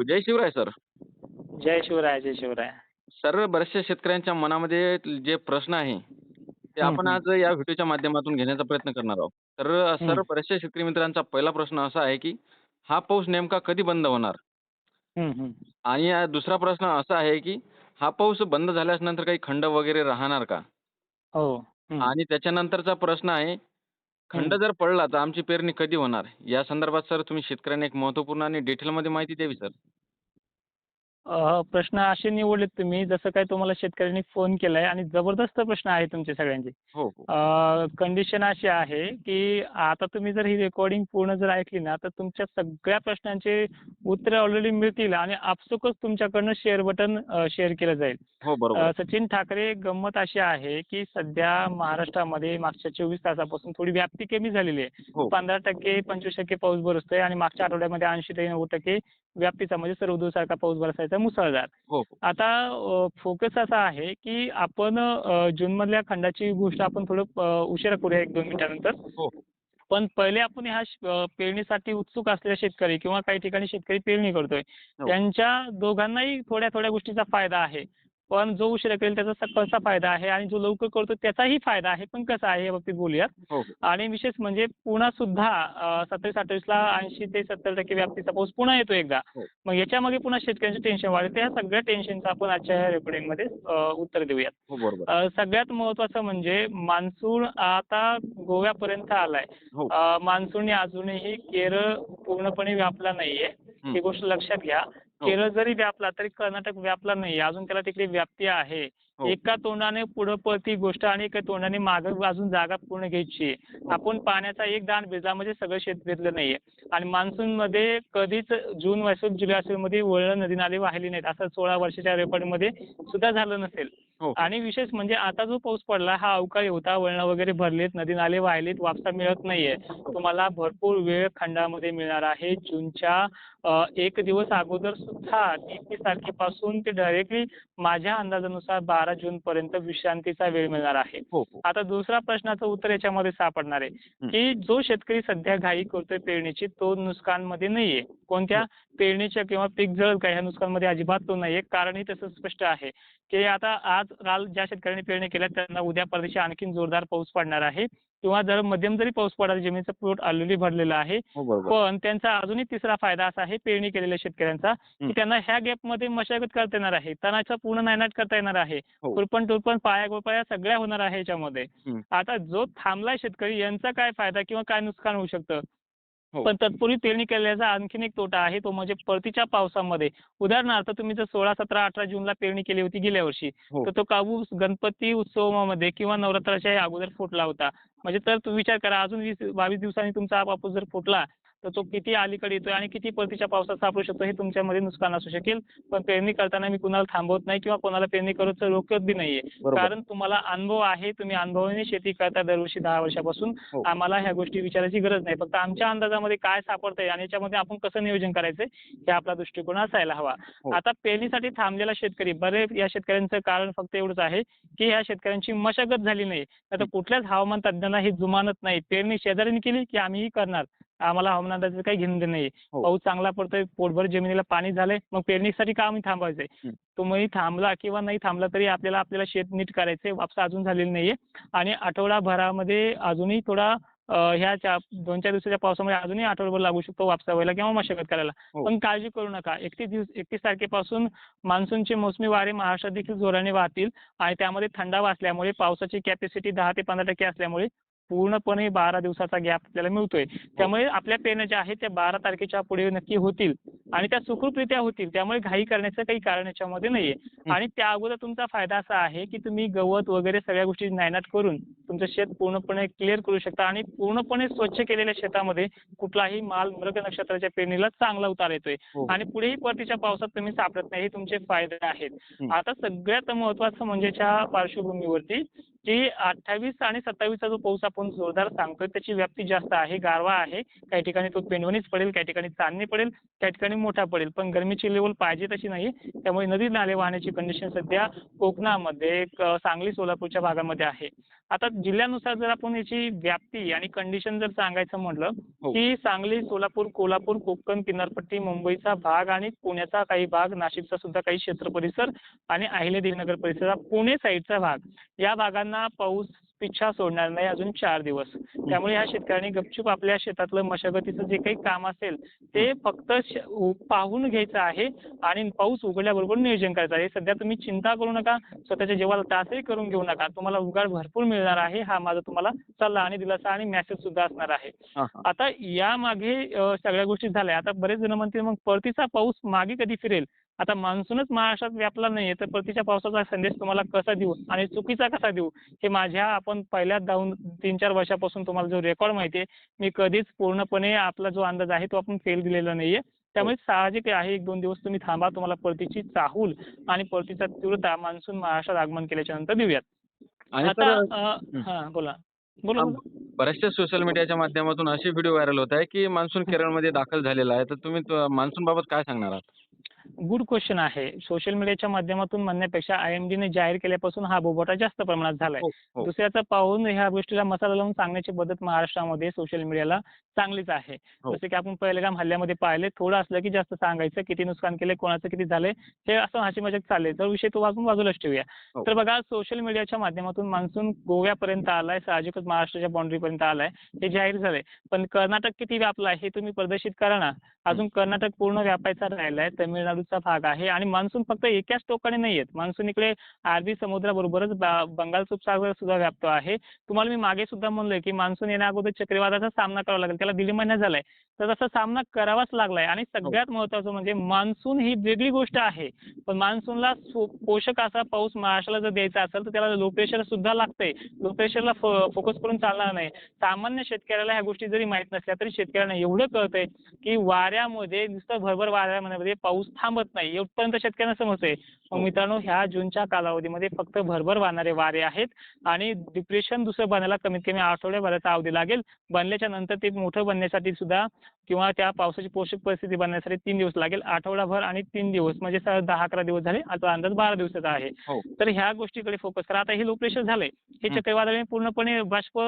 हो जय शिवराय सर जय शिवराय जय शिवराय सर बऱ्याचशा शेतकऱ्यांच्या मनामध्ये जे प्रश्न आहे ते आपण. आज या व्हिडिओच्या माध्यमातून घेण्याचा प्रयत्न करणार आहोत तर सर. बऱ्याचशा शेतकरी मित्रांचा पहिला प्रश्न असा आहे की हा पाऊस नेमका कधी बंद होणार. आणि दुसरा प्रश्न असा आहे की हा पाऊस बंद झाल्यानंतर काही खंड वगैरे राहणार का हं. आणि त्याच्यानंतरचा प्रश्न आहे खंड. जर पडला तर आमची पेरणी कधी होणार या संदर्भात सर तुम्ही शेतकऱ्यांना एक महत्त्वपूर्ण आणि डिटेलमध्ये माहिती द्यावी सर प्रश्न असे निवडलेत तुम्ही जसं काय तुम्हाला शेतकऱ्यांनी फोन केलाय आणि जबरदस्त प्रश्न आहे तुमचे सगळ्यांचे. हो हो. कंडिशन अशी आहे की आता तुम्ही जर ही रेकॉर्डिंग पूर्ण जर ऐकली ना तर तुमच्या सगळ्या प्रश्नांचे उत्तरे ऑलरेडी मिळतील आणि आपसुकच तुमच्याकडनं शेअर बटन शेअर केलं जाईल. हो बरोबर. सचिन ठाकरे गंमत अशी आहे की सध्या महाराष्ट्रामध्ये मागच्या चोवीस तासापासून थोडी व्याप्ती कमी झालेली आहे. हो. पंधरा टक्के पंचवीस टक्के पाऊस बरसतोय आणि मागच्या आठवड्यामध्ये ऐंशी ते नव्वद टक्के व्याप्तीचा म्हणजे सर्वदूरसारखा पाऊस बरसायचा मुसळधार. हो हो. आता फोकस असा आहे की आपण अ, जूनमधल्या खंडाची गोष्ट आपण थोडं उशिरा करूया एक दोन मिनिटानंतर. हो. पण पहिले आपण ह्या पेरणीसाठी उत्सुक असलेले शेतकरी किंवा काही ठिकाणी शेतकरी पेरणी करतोय. त्यांच्या दोघांनाही थोड्या थोड्या गोष्टीचा फायदा आहे. पण जो उशिरा करेल त्याचा कसा फायदा आहे आणि जो लवकर करतो त्याचाही फायदा आहे. पण कसा आहे या बाबतीत बोलूयात. हो. आणि विशेष म्हणजे पुन्हा सुद्धा सत्तावीस अठ्ठावीसला ऐंशी ते सत्तर टक्के व्याप्तीचा पाऊस पुन्हा येतो एकदा. हो. मग याच्यामागे पुन्हा शेतकऱ्यांचे टेन्शन वाढते त्या सगळ्या टेन्शनचं आपण आजच्या या रेकॉर्डिंगमध्ये उत्तर देऊयात. हो सगळ्यात महत्वाचं म्हणजे मान्सून आता गोव्यापर्यंत आलाय. अ, मान्सूनने अजूनही केरळ पूर्णपणे व्यापला नाहीये. हं. गोष्ट लक्षात घ्या. केरळ जरी व्यापला तरी कर्नाटक व्यापला नाहीये अजून त्याला तिकडे व्याप्ती आहे. हो. एका तोंडाने पुढं पळती गोष्ट आणि एका तोंडाने मागं अजून जागा पूर्ण घ्यायची. आहे आपण पाण्याचा एक दाण भिजला म्हणजे सगळं शेत भिजलं नाहीये. आणि मान्सून मध्ये कधीच जून असेल जुलै असेल मध्ये वळलं नदी नाले वाहिली नाहीत. असं सोळा वर्षाच्या रेकॉर्डमध्ये सुद्धा झालं नसेल. हो आणि विशेष म्हणजे आता जो पाऊस पडला हा अवकाळी होता. वळणं वगैरे भरलेत नदी नाले वाहिलेत वापसा मिळत नाहीये. तुम्हाला भरपूर वेळ खंडामध्ये मिळणार आहे. जूनच्या एक दिवस अगोदर सुद्धा एकवीस तारखेपासून ते डायरेक्टली माझ्या अंदाजानुसार बारा जून पर्यंत विश्रांतीचा वेळ मिळणार आहे. हो हो. आता दुसरा प्रश्नाचं उत्तर याच्यामध्ये सापडणार आहे हं. की जो शेतकरी सध्या घाई करतोय पेरणीची तो नुकसानमध्ये नाहीये. कोणत्या पेरणीच्या किंवा पीक जळत का ह्या नुकसानमध्ये अजिबात तो नाहीये. कारणही तसं स्पष्ट आहे की आता आज काल ज्या शेतकऱ्यांनी पेरणी केल्या त्यांना उद्या परदेशी आणखीन जोरदार पाऊस पडणार आहे किंवा जर मध्यम जरी पाऊस पडला जमिनीचं पोट ऑलरेडी भरलेलं आहे हो पण त्यांचा अजूनही तिसरा फायदा असा आहे पेरणी केलेल्या शेतकऱ्यांचा हं. की त्यांना ह्या गॅपमध्ये मशागत करता येणार आहे तणाचा पूर्ण नायनाट करता येणार आहे हो. खुरपण टुरपण पाया गोपाया सगळ्या होणार आहे याच्यामध्ये हं. आता जो थांबलाय शेतकरी यांचा काय फायदा किंवा काय नुकसान होऊ शकतं हो. पण तत्पूर्वी पेरणी केल्याचा आणखीन एक तोटा आहे तो म्हणजे परतीच्या पावसामध्ये. उदाहरणार्थ तुम्ही जर सोळा सतरा अठरा जूनला पेरणी केली होती गेल्या वर्षी हो. तर तो काबूस गणपती उत्सवामध्ये किंवा नवरात्राच्या अगोदर फुटला होता. म्हणजे तर तुम्ही विचार करा अजून वीस बावीस दिवसांनी तुमचा हा कापूस जर फुटला तर तो किती अलीकडे येतोय आणि किती परतीच्या पावसात सापडू शकतो हे तुमच्यामध्ये नुकसान असू शकेल. पण पेरणी करताना मी कुणाला थांबवत नाही किंवा कोणाला पेरणी करत रोकत बी नाहीये. कारण तुम्हाला अनुभव आहे तुम्ही अनुभवाने शेती करता दरवर्षी दहा वर्षापासून. हो. आम्हाला ह्या गोष्टी विचारायची गरज नाही. फक्त आमच्या अंदाजामध्ये काय सापडतंय आणि याच्यामध्ये आपण कसं नियोजन करायचंय हे आपला दृष्टिकोन असायला हवा. हो. आता पेरणीसाठी थांबलेला शेतकरी बरे या शेतकऱ्यांचं कारण फक्त एवढंच आहे की ह्या शेतकऱ्यांची मशागत झाली नाही. आता कुठल्याच हवामान तज्ज्ञांना हे जुमानत नाही. पेरणी शेजाऱ्यांनी केली की आम्हीही करणार. आम्हाला हवामानाचं काही घेणं देणं नाही हो. पाऊस चांगला पडतोय पोटभर जमिनीला पाणी झालंय मग पेरणीसाठी का आम्ही थांबायचंय हं. तुम्ही थांबला किंवा नाही थांबला तरी आपल्याला आपल्याला शेत नीट करायचंय वापसा अजून झालेली नाहीये आणि आठवडाभरामध्ये अजूनही थोडा अ, ह्या चा दोन चार दिवसाच्या पावसामुळे अजूनही आठवडाभर लागू शकतो वापसा व्हायला किंवा मशागत करायला हो. पण काळजी करू नका एकतीस दिवस एकतीस तारखेपासून मान्सूनचे मोसमी वारे महाराष्ट्रात देखील जोराने वाहतील आणि त्यामध्ये थंडावा असल्यामुळे पावसाची कॅपॅसिटी दहा ते पंधरा टक्के असल्यामुळे पूर्णपणे बारा दिवसाचा गॅप आपल्याला मिळतोय. त्यामुळे आपल्या पेरण्या ज्या आहेत त्या बारा तारखेच्या पुढे नक्की होतील आणि त्या सुखरूपरित्या होतील. त्यामुळे घाई करण्याचं काही कारण याच्यामध्ये नाहीये. आणि त्या अगोदर तुमचा फायदा असा आहे की तुम्ही गवत वगैरे सगळ्या गोष्टी नायनाट करून तुमचं शेत पूर्णपणे क्लिअर करू शकता आणि पूर्णपणे स्वच्छ केलेल्या शेतामध्ये कुठलाही माल मृग नक्षत्राच्या पेरणीला चांगला उतार येतोय. हो. आणि पुढेही परतीच्या पावसात तुम्ही सापडत नाही हे तुमचे फायदे आहेत. हं. आता सगळ्यात महत्वाचं म्हणजे च्या पार्श्वभूमीवरती की अठ्ठावीस आणि सत्तावीसचा जो पाऊस आपण जोरदार सांगतोय त्याची व्याप्ती जास्त आहे गारवा आहे. काही ठिकाणी तो पेंडवणीच पडेल काही ठिकाणी चांदणी पडेल काही ठिकाणी मोठा पडेल. पण गरमीची लेवल पाहिजे तशी नाही. त्यामुळे नदी नाले वाहण्याची कंडिशन सध्या कोकणामध्ये सांगली सोलापूरच्या भागामध्ये आहे. आता जिल्ह्यानुसार जर आपण याची व्याप्ती आणि कंडिशन जर सांगायचं म्हटलं हो. की सांगली सोलापूर कोल्हापूर कोकण किनारपट्टी मुंबईचा भाग आणि पुण्याचा काही भाग नाशिकचा सुद्धा काही क्षेत्र परिसर आणि अहिल्यादेवीनगर परिसर हा पुणे साईडचा भाग. या भागांना पाऊस पिच्छा सोडणार नाही अजून चार दिवस. त्यामुळे ह्या शेतकऱ्यांनी गपचूप आपल्या शेतातलं मशागतीचं जे काही काम असेल ते फक्त पाहून घ्यायचं आहे आणि पाऊस उघडल्याबरोबर नियोजन करायचं आहे. सध्या तुम्ही चिंता करू नका. स्वतःच्या जीवाला त्रासही करून घेऊ नका. तुम्हाला उघाड भरपूर मिळणार आहे. हा माझा तुम्हाला सल्ला आणि दिलासा आणि मेसेज सुद्धा असणार आहे. आता यामागे सगळ्या गोष्टी झाल्या. आता बरेच जण म्हणतील मग परतीचा पाऊस मागे कधी फिरेल? आता मान्सूनच महाराष्ट्रात व्यापला नाहीये तर परतीच्या पावसाचा संदेश तुम्हाला कसा देऊ आणि चुकीचा कसा देऊ हे माझ्या आपण पहिल्या दोन तीन चार वर्षापासून तुम्हाला जो रेकॉर्ड माहिती आहे मी कधीच पूर्णपणे आपला जो अंदाज आहे तो आपण फेल दिलेला नाहीये. त्यामुळे साहजिक आहे एक दोन दिवस तुम्ही थांबा तुम्हाला परतीची चाहूल आणि परतीचा तीव्रता मान्सून महाराष्ट्रात आगमन केल्याच्यानंतर देऊयात. आणि आता हा बोला. बोला बोला. बऱ्याचशा सोशल मीडियाच्या माध्यमातून असे व्हिडिओ व्हायरल होत आहे की मान्सून केरळमध्ये दाखल झालेला आहे. तर तुम्ही मान्सून बाबत काय सांगणार आहात? गुड क्वेश्चन आहे. सोशल मीडियाच्या माध्यमातून म्हणण्यापेक्षा आय एम डीने जाहीर केल्यापासून हा बोबोटा जास्त प्रमाणात झालाय. हो, हो. दुसऱ्याचा पाहून ह्या गोष्टीला मसाला लावून सांगण्याची पद्धत महाराष्ट्रामध्ये सोशल मीडियाला चांगलीच आहे. हो. जसं की आपण पहिलगाम हल्ल्यामध्ये पाहिले थोडं असलं की जास्त सांगायचं किती नुकसान केले कोणाचं किती झालंय हे असं हसी मजाक चालले तर विषय तो आपण बाजूलाच ठेवूया. तर बघा सोशल मीडियाच्या माध्यमातून मान्सून गोव्यापर्यंत आलाय साहजिकच महाराष्ट्राच्या बाउंड्रीपर्यंत आलाय हे जाहीर झालंय. पण कर्नाटक किती व्यापलाय हे तुम्ही प्रदर्शित करा ना. अजून कर्नाटक पूर्ण व्यापायचा राहिलाय तामिळनाडूचा भाग आहे आणि मान्सून फक्त एकाच टोकाने नाही येत. मान्सून इकडे अरबी समुद्राबरोबरच बंगाल उपसागर सुद्धा व्याप्त आहे. तुम्हाला मी मागे सुद्धा म्हणलोय की मान्सून येण्या अगोदर चक्रीवादळाचा सामना करावा लागेल. त्याला दीड महिना झालाय. तर तसा सामना करावाच लागलाय आणि सगळ्यात महत्वाचं म्हणजे मान्सून ही वेगळी गोष्ट आहे. पण मान्सूनला सो- पोषक असा पाऊस महाराष्ट्राला जर द्यायचा असेल तर त्याला लो प्रेशर सुद्धा लागतंय. लो प्रेशरला फोकस करून चालणार नाही. सामान्य शेतकऱ्याला ह्या गोष्टी जरी माहीत नसल्या तरी शेतकऱ्यांना एवढं कळतंय की वाऱ्यामध्ये नुसतं भरभर वाऱ्यामध्ये पाऊस थांबत नाही. एवढपर्यंत शेतकऱ्यांना समजतंय. मग हो. मित्रांनो ह्या जूनच्या कालावधीमध्ये फक्त भरभर वाहणारे वारे आहेत आणि डिप्रेशन दुसरं बनायला कमीत कमी आठवड्याभराचा अवधी लागेल. बनल्याच्या नंतर ते मोठं बनण्यासाठी सुद्धा किंवा त्या पावसाची पोषक परिस्थिती बनण्यासाठी तीन दिवस लागेल आठवडाभर आणि तीन दिवस म्हणजे दहा अकरा दिवस झाले आता अंदाज बारा दिवसाचा आहे हो. तर ह्या गोष्टीकडे फोकस करा आता हे लो प्रेशर झालंय हे. चक्रीवादळाने पूर्णपणे बाष्प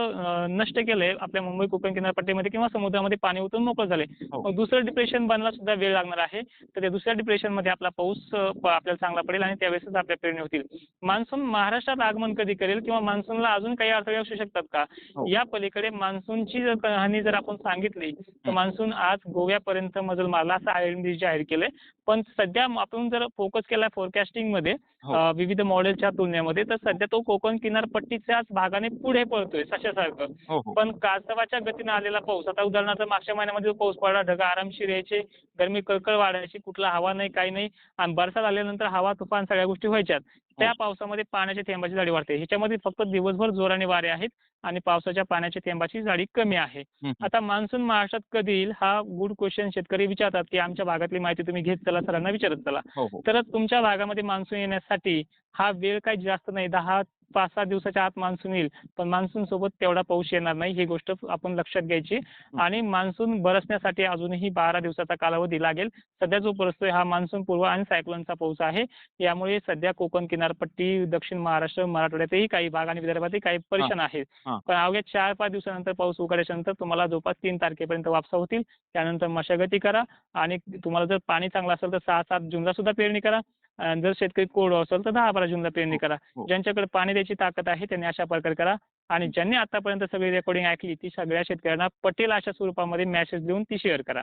नष्ट केलंय आपल्या मुंबई कोकण किनारपट्टीमध्ये किंवा समुद्रामध्ये पाणी उतरून मोकळं झालंय हो. मग दुसरं डिप्रेशन बनायला सुद्धा वेळ लागणार आहे तर त्या दुसऱ्या डिप्रेशनमध्ये आपला पाऊस आपल्याला चांगला पडेल आणि त्यावेळेसच आपल्या पेरणी होतील मान्सून महाराष्ट्रात आगमन कधी करेल किंवा मान्सूनला अजून काही अडथळे असू शकतात का हो. या पलीकडे मान्सूनची जर कहाणी जर आपण सांगितली तर. मान्सून आज गोव्यापर्यंत मजल मारला असं आय एम डी जाहीर केलंय. पण सध्या आपण जर फोकस केला फोरकास्टिंगमध्ये हो. अं, विविध मॉडेलच्या तुलनेमध्ये तर सध्या तो कोकण किनारपट्टीच्याच भागाने पुढे पळतोय सशासारखं. हो हो. पण कासवाच्या गतीने आलेला पाऊस आता उदाहरणार्थ मागच्या महिन्यामध्ये जो पाऊस पडला ढग आरामशीर यायचे गरमी कळकळ वाढायची कुठला हवा नाही काही नाही आणि बरसात आल्यानंतर हवा तुफान सगळ्या गोष्टी व्हायच्यात. त्या पावसामध्ये पाण्याच्या थेंबाची जाडी वाढते. ह्याच्यामध्ये फक्त दिवसभर जोराने वारे आहेत आणि पावसाच्या पाण्याच्या थेंबाची जाडी कमी आहे. हं. आता मान्सून महाराष्ट्रात कधी येईल हा गुड क्वेश्चन शेतकरी विचारतात की आमच्या भागातली माहिती तुम्ही घेत चला सरांना विचारत चला. हो हो. तर तुमच्या भागामध्ये मान्सून येण्यासाठी हा वेळ काही जास्त नाही. दहा पाच सहा दिवसाच्या आत मान्सून येईल. पण मान्सून सोबत तेवढा पाऊस येणार नाही ही गोष्ट आपण लक्षात घ्यायची. आणि मान्सून बरसण्यासाठी अजूनही बारा दिवसाचा कालावधी लागेल. सध्या जो बरसतोय हा मान्सून पूर्व आणि सायक्लोनचा पाऊस आहे. यामुळे सध्या कोकण किनारपट्टी दक्षिण महाराष्ट्र मराठवाड्यातही काही भाग आणि विदर्भातही काही परेशान आहेत. हा. पण अवघ्या चार पाच दिवसानंतर पाऊस उघडल्याच्या नंतर तुम्हाला जवळपास तीन तारखेपर्यंत वापसा होतील. त्यानंतर मशागती करा आणि तुम्हाला जर पाणी चांगलं असेल तर सहा सात जूनला सुद्धा पेरणी करा. जर शेतकरी कोरडं असेल तर दहा बारा जूनला पेरणी करा हो. ज्यांच्याकडे पाणी द्यायची ताकद आहे त्यांनी अशा प्रकारे करा आणि ज्यांनी आतापर्यंत सगळी रेकॉर्डिंग ऐकली ती सगळ्या शेतकऱ्यांना पटेल अशा स्वरूपामध्ये मेसेज देऊन ती शेअर करा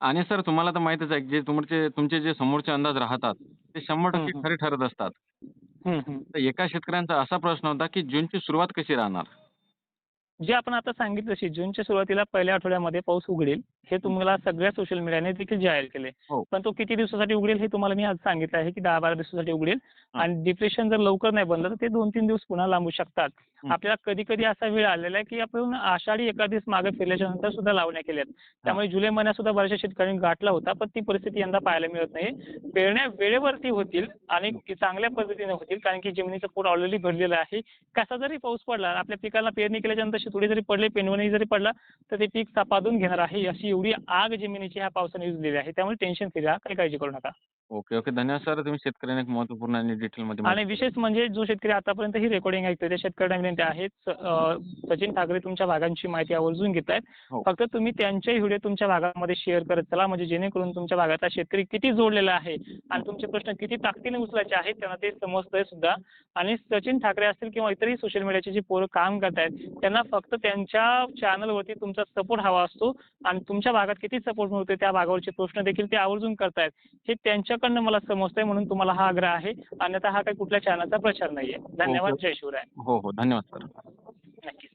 आणि सर तुम्हाला तर माहितच आहे जे तुमचे तुमचे जे समोरचे अंदाज राहतात ते शंभर हं, टक्के हं. खरे ठरत असतात. तर एका शेतकऱ्यांचा असा प्रश्न होता की जूनची सुरुवात कशी राहणार जे आपण आता सांगितलं तशी जूनच्या सुरुवातीला पहिल्या आठवड्यामध्ये पाऊस उघडेल हे तुम्हाला सगळ्या सोशल मीडियाने देखील जाहीर केले हो. पण तो किती दिवसासाठी उघडेल हे तुम्हाला मी आज सांगितलं आहे की दहा बारा दिवसासाठी उघडेल. आणि डिप्रेशन जर लवकर नाही बनलं तर ते दोन तीन दिवस पुन्हा लांबू शकतात आपल्याला कधी कधी असा वेळ आलेला आहे की आपण आषाढी एकादीस मागे फिरल्याच्या नंतर सुद्धा लावण्या केल्यात. त्यामुळे जुलै महिन्यात सुद्धा बऱ्याचशा शेतकऱ्यांनी गाठला होता पण ती परिस्थिती यंदा पाहायला मिळत नाही. पेरण्या वेळेवरती होतील आणि की चांगल्या पद्धतीने होतील कारण की जमिनीचं पोट ऑलरेडी भरलेलं आहे. कसा जरी पाऊस पडला आपल्या पिकाला पेरणी केल्याच्यानंतर शितोडी जरी पडले पेनवणी जरी पडला तर ते पीक सापादून घेणार आहे अशी एवढी आग जमिनीची ह्या पावसाने युजलेली आहे. त्यामुळे टेन्शन फ्री राहा काही काळजी करू नका. Okay okay. धन्यवाद सर. तुम्ही शेतकऱ्यांना एक महत्त्वपूर्ण आणि डिटेलमध्ये आणि माहिती विशेष म्हणजे जो शेतकरी आतापर्यंत ही रेकॉर्डिंग ऐकतोय त्या शेतकऱ्यांना विनंती आहे अं, सचिन ठाकरे तुमच्या भागांची माहिती आवर्जून घेत आहेत. हो. फक्त तुम्ही त्यांच्याही व्हिडिओ तुमच्या भागामध्ये शेअर करत चला. म्हणजे जेणेकरून तुमच्या भागाचा शेतकरी किती जोडलेला आहे आणि तुमचे प्रश्न किती ताकदीने उचलायचे आहेत त्यांना ते समजतंय सुद्धा. आणि सचिन ठाकरे असतील किंवा इतरही सोशल मीडियाचे जे पोरं काम करत आहेत त्यांना फक्त त्यांच्या चॅनलवरती तुमचा सपोर्ट हवा असतो. आणि तुमच्या भागात किती सपोर्ट मिळतोय त्या भागावरचे प्रश्न देखील ते आवर्जून करतायत. हे तुमच्याकडनं मला समजतंय म्हणून तुम्हाला हा आग्रह आहे. अन्यथा हा काही कुठल्या चॅनलचा प्रचार नाहीये. धन्यवाद जय शिवराय. हो हो. धन्यवाद सर. नक्कीच.